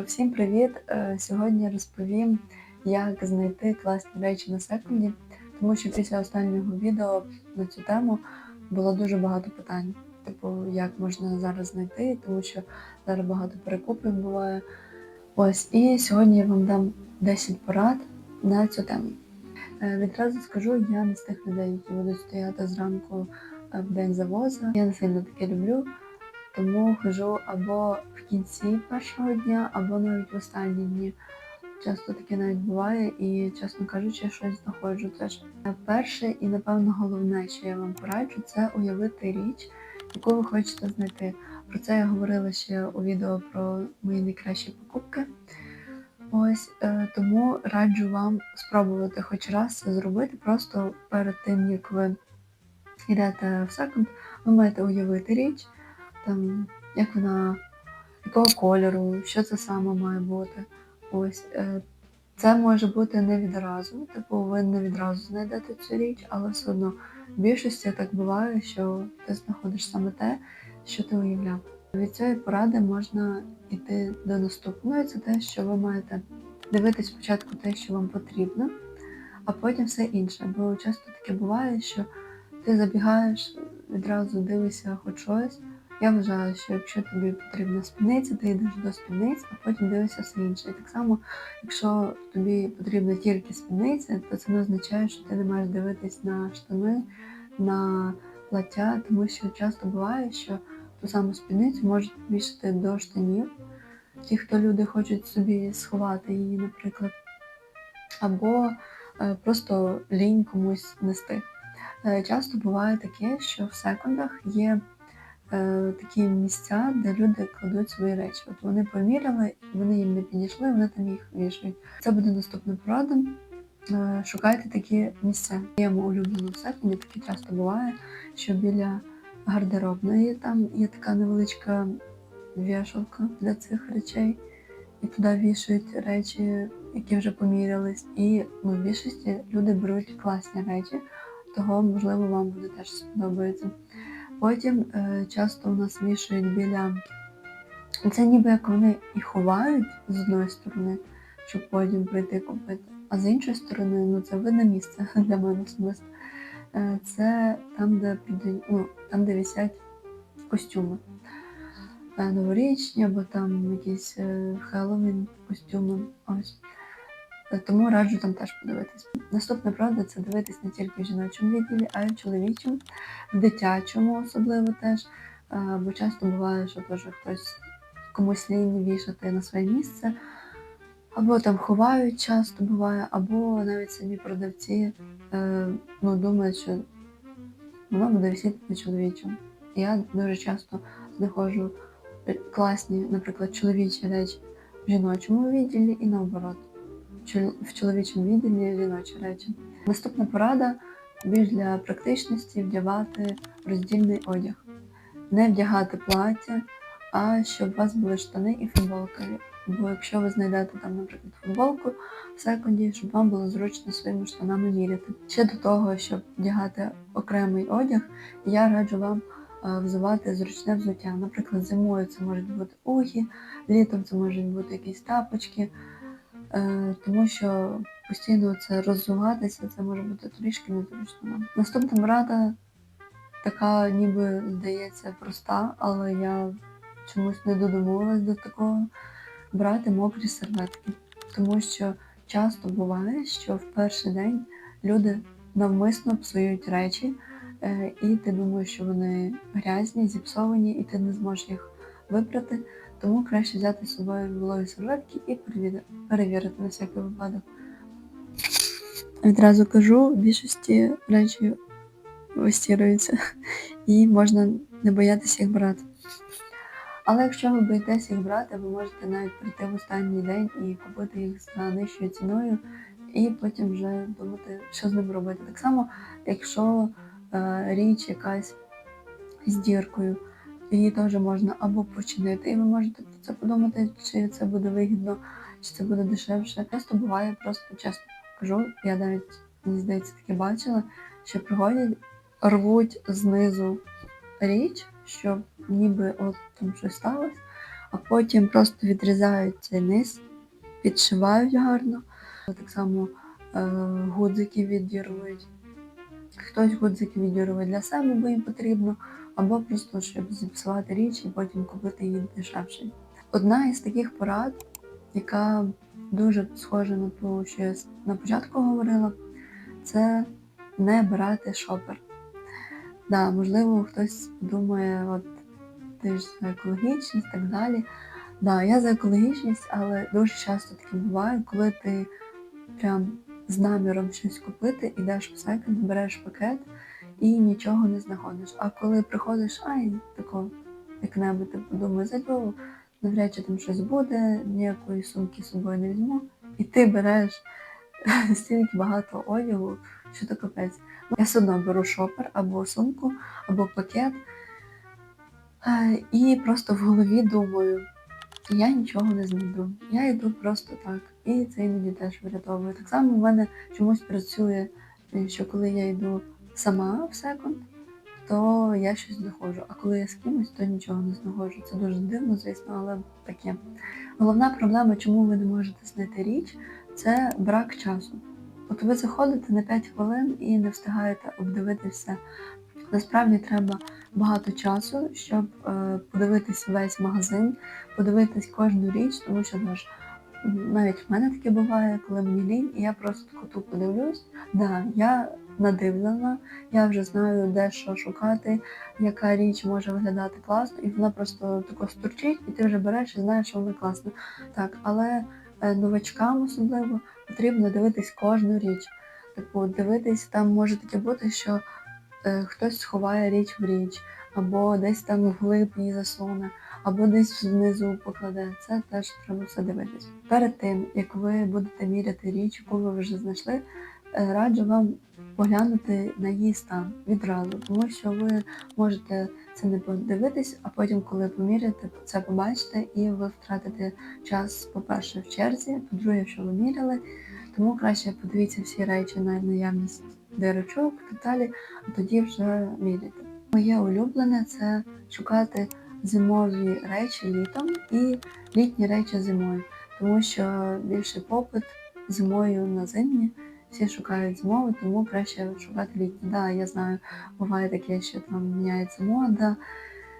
Всім привіт! Е, Сьогодні розповім, як знайти класні речі на секунді, тому що після останнього відео на цю тему було дуже багато питань. Типу, як можна зараз знайти, тому що зараз багато перекупів буває. Ось, і сьогодні я вам дам 10 порад на цю тему. Е, Відразу скажу, я не з тих людей, які будуть стояти зранку е, в день завозу. Я не сильно таке люблю. Тому хожу або в кінці першого дня, або навіть в останні дні. Часто таке навіть буває, і, чесно кажучи, я щось знаходжу теж. Перше і, напевно, головне, що я вам пораджу, це уявити річ, яку ви хочете знайти. Про це я говорила ще у відео про мої найкращі покупки. Ось е, тому раджу вам спробувати хоч раз це зробити. Просто перед тим, як ви йдете в секунд, ви маєте уявити річ там, як вона, якого кольору, що це саме має бути. Ось. е, Це може бути не відразу, типу ви не відразу знайдете цю річ, але все одно в більшості так буває, що ти знаходиш саме те, що ти уявляв. Від цієї поради можна йти до наступної, це те, що ви маєте дивитись спочатку те, що вам потрібно, а потім все інше. Бо часто таке буває, що ти забігаєш, відразу дивишся хоч щось. Я вважаю, що якщо тобі потрібна спідниця, ти йдеш до спідниць, а потім дивишся все інше. І так само, якщо тобі потрібна тільки спідниця, то це не означає, що ти не маєш дивитись на штани, на плаття, тому що часто буває, що ту саму спідницю можуть вішати до штанів. Ті, хто люди хочуть собі сховати її, наприклад, або е, просто лінь комусь нести. Е, часто буває таке, що в секундах є такі місця, де люди кладуть свої речі. От вони поміряли, вони їм не підійшли, вони там їх вішають. Це буде наступна порада. Е, шукайте такі місця. В моєму улюбленому секунді таке часто буває, що біля гардеробної там є така невеличка вішалка для цих речей, і туди вішають речі, які вже помірялись. І ну, в більшості люди беруть класні речі, того можливо вам буде теж сподобається. Потім е, часто у нас вішають біля. Це ніби як вони і ховають з одної сторони, щоб потім прийти купити. А з іншої сторони, ну це видне місце для мене особисто. Е, Це там, де ну, там, де висять костюми. Е, Новорічні або там якісь Хеллоуін костюми. Ось. Е, Тому раджу там теж подивитись. Наступна правда це дивитись не тільки в жіночому відділі, а й в чоловічому, в дитячому особливо теж. Е, Бо часто буває, що теж хтось комусь лінь вішати на своє місце, або там ховають часто буває, або навіть самі продавці е, ну, думають, що воно буде висіти на чоловічому. Я дуже часто знаходжу класні, наприклад, чоловічі речі в жіночому відділі і наоборот. В чоловічому відділі жіночі речі. Наступна порада більш для практичності вдягати роздільний одяг. Не вдягати плаття, а щоб у вас були штани і футболка. Бо якщо ви знайдете там, наприклад, футболку в секунді, щоб вам було зручно своїми штанами міряти. Ще до того, щоб вдягати окремий одяг, я раджу вам е, взувати зручне взуття. Наприклад, зимою це можуть бути угі, літом це можуть бути якісь тапочки, тому що постійно це роззуватися, це може бути трішки незручно. Наступна порада така ніби здається проста, але я чомусь не додумувалась до такого брати мокрі серветки. Тому що часто буває, що в перший день люди навмисно псують речі, е, і ти думаєш, що вони грязні, зіпсовані, і ти не зможеш їх випрати. Тому краще взяти з собою вологі серветки і перевірити, на всякий випадок. Відразу кажу, в більшості речі вистіруються, і можна не боятися їх брати. Але якщо ви боїтеся їх брати, ви можете навіть прийти в останній день і купити їх за нижчою ціною, і потім вже думати, що з ним робити. Так само, якщо е, річ якась з діркою, її теж можна або починити, і ви можете про це подумати, чи це буде вигідно, чи це буде дешевше. Часто буває, просто чесно кажу, я навіть мені здається таке бачила, що приходять, рвуть знизу річ, щоб ніби от там щось сталося, а потім просто відрізають цей низ, підшивають гарно. Так само е, гудзики відірвують. Хтось гудзики відірвує для себе, бо їм потрібно, або просто щоб зіпсувати річ і потім купити її дешевше. Одна із таких порад, яка дуже схожа на ту, що я на початку говорила, це не брати шопер. Да, можливо, хтось думає, от ти ж за екологічність і так далі. Да, я за екологічність, але дуже часто таке буває, коли ти прям з наміром щось купити, ідеш в секонд, береш пакет і нічого не знаходиш. А коли приходиш, ай, тако, як-небудь, типу, думаю, зайду, навряд чи там щось буде, ніякої сумки з собою не візьму. І ти береш стільки багато одягу, що то капець. Я все одно беру шопер або сумку, або пакет. Е, І просто в голові думаю, я нічого не знайду. Я йду просто так. І це іноді теж врятовує. Так само в мене чомусь працює, е, що коли я йду сама в секонд, то я щось знаходжу. А коли я з кимось, то нічого не знаходжу. Це дуже дивно, звісно, але таке. Головна проблема, чому ви не можете знайти річ, це брак часу. От ви заходите на 5 хвилин і не встигаєте обдивити все. Насправді треба багато часу, щоб е, подивитись весь магазин, подивитись кожну річ, тому що ж, навіть в мене таке буває, коли мені лінь, і я просто таку тупо дивлюсь. Да, я надивлена, я вже знаю, де що шукати, яка річ може виглядати класно, і вона просто тако стурчить, і ти вже береш і знаєш, що вона класна. Так, але е, новачкам особливо потрібно дивитись кожну річ. Типу, дивитись, там може таке бути, що е, хтось сховає річ в річ, або десь там вглиб її засуне, або десь внизу покладе. Це теж треба все дивитись. Перед тим, як ви будете міряти річ, яку ви вже знайшли, е, раджу вам поглянути на її стан відразу, тому що ви можете це не подивитись, а потім, коли поміряєте, це побачите, і ви втратите час, по-перше, в черзі, по-друге, що ви міряли. Тому краще подивіться всі речі на наявність дирочок і так далі, а тоді вже міряйте. Моє улюблене це шукати зимові речі літом і літні речі зимою, тому що більший попит зимою на зимні. Всі шукають зимові, тому краще шукати літні. Да, я знаю, буває таке, що там міняється мода,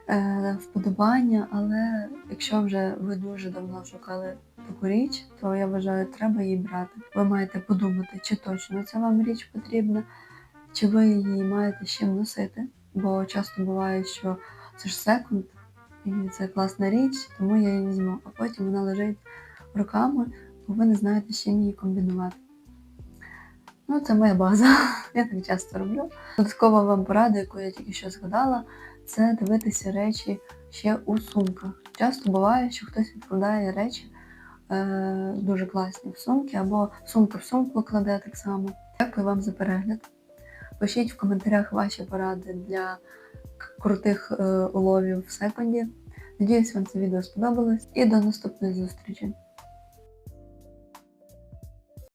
е, вподобання, але якщо вже ви дуже давно шукали таку річ, то я вважаю, треба її брати. Ви маєте подумати, чи точно ця вам річ потрібна, чи ви її маєте з чим носити. Бо часто буває, що це ж секунд, і це класна річ, тому я її візьму. А потім вона лежить руками, бо ви не знаєте, з чим її комбінувати. Ну, це моя база. Я так часто роблю. Додаткова вам порада, яку я тільки що згадала, це дивитися речі ще у сумках. Часто буває, що хтось відкладає речі е, дуже класні в сумки, або сумка в сумку кладе так само. Дякую вам за перегляд. Пишіть в коментарях ваші поради для крутих е, уловів в секунді. Надіюсь, вам це відео сподобалось і до наступної зустрічі.